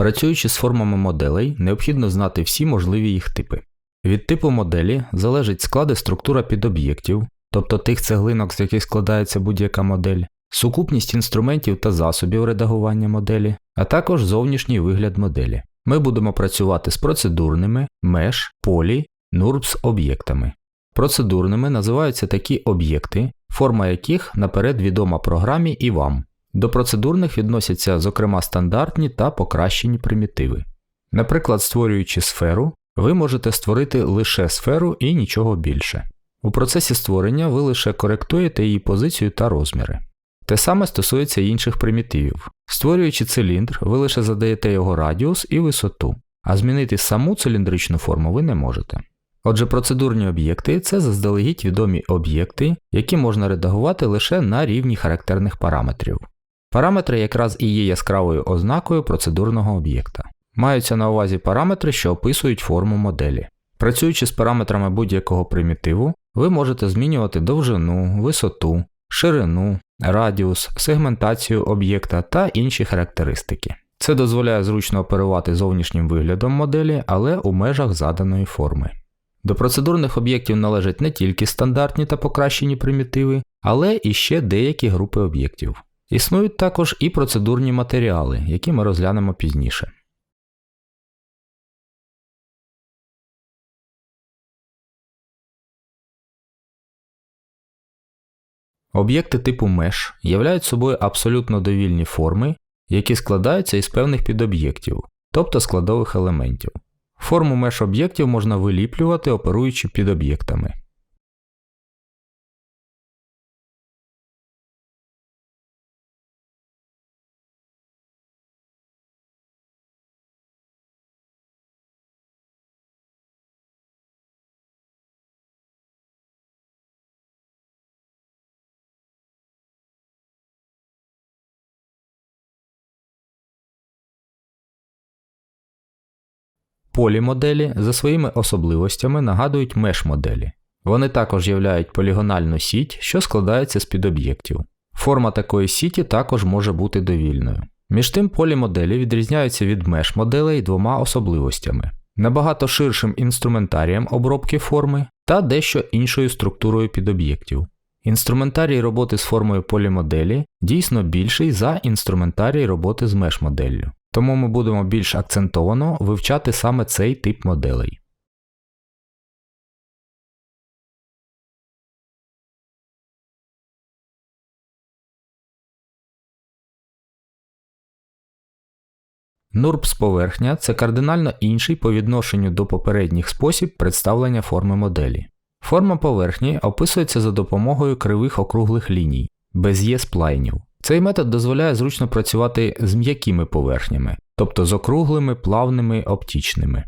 Працюючи з формами моделей, необхідно знати всі можливі їх типи. Від типу моделі залежить склад і структура підоб'єктів, тобто тих цеглинок, з яких складається будь-яка модель, сукупність інструментів та засобів редагування моделі, а також зовнішній вигляд моделі. Ми будемо працювати з процедурними, меш, полі, NURBS об'єктами. Процедурними називаються такі об'єкти, форма яких наперед відома програмі і вам. До процедурних відносяться, зокрема, стандартні та покращені примітиви. Наприклад, створюючи сферу, ви можете створити лише сферу і нічого більше. У процесі створення ви лише коректуєте її позицію та розміри. Те саме стосується інших примітивів. Створюючи циліндр, ви лише задаєте його радіус і висоту, а змінити саму циліндричну форму ви не можете. Отже, процедурні об'єкти це заздалегідь відомі об'єкти, які можна редагувати лише на рівні характерних параметрів. Параметри якраз і є яскравою ознакою процедурного об'єкта. Маються на увазі параметри, що описують форму моделі. Працюючи з параметрами будь-якого примітиву, ви можете змінювати довжину, висоту, ширину, радіус, сегментацію об'єкта та інші характеристики. Це дозволяє зручно оперувати зовнішнім виглядом моделі, але у межах заданої форми. До процедурних об'єктів належать не тільки стандартні та покращені примітиви, але і ще деякі групи об'єктів. Існують також і процедурні матеріали, які ми розглянемо пізніше. Об'єкти типу Mesh являють собою абсолютно довільні форми, які складаються із певних підоб'єктів, тобто складових елементів. Форму меш об'єктів можна виліплювати, оперуючи підоб'єктами. Полімоделі за своїми особливостями нагадують меш-моделі. Вони також являють полігональну сіть, що складається з підоб'єктів. Форма такої сіті також може бути довільною. Між тим полімоделі відрізняються від меш-моделей двома особливостями: набагато ширшим інструментарієм обробки форми та дещо іншою структурою підоб'єктів. Інструментарій роботи з формою полімоделі дійсно більший за інструментарій роботи з меш-моделлю. Тому ми будемо більш акцентовано вивчати саме цей тип моделей. NURBS поверхня це кардинально інший по відношенню до попередніх спосіб представлення форми моделі. Форма поверхні описується за допомогою кривих округлих ліній, без є сплайнів. Цей метод дозволяє зручно працювати з м'якими поверхнями, тобто з округлими, плавними, оптічними.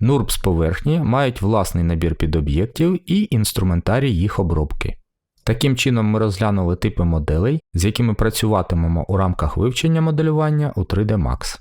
NURBS поверхні мають власний набір підоб'єктів і інструментарій їх обробки. Таким чином ми розглянули типи моделей, з якими працюватимемо у рамках вивчення моделювання у 3D Max.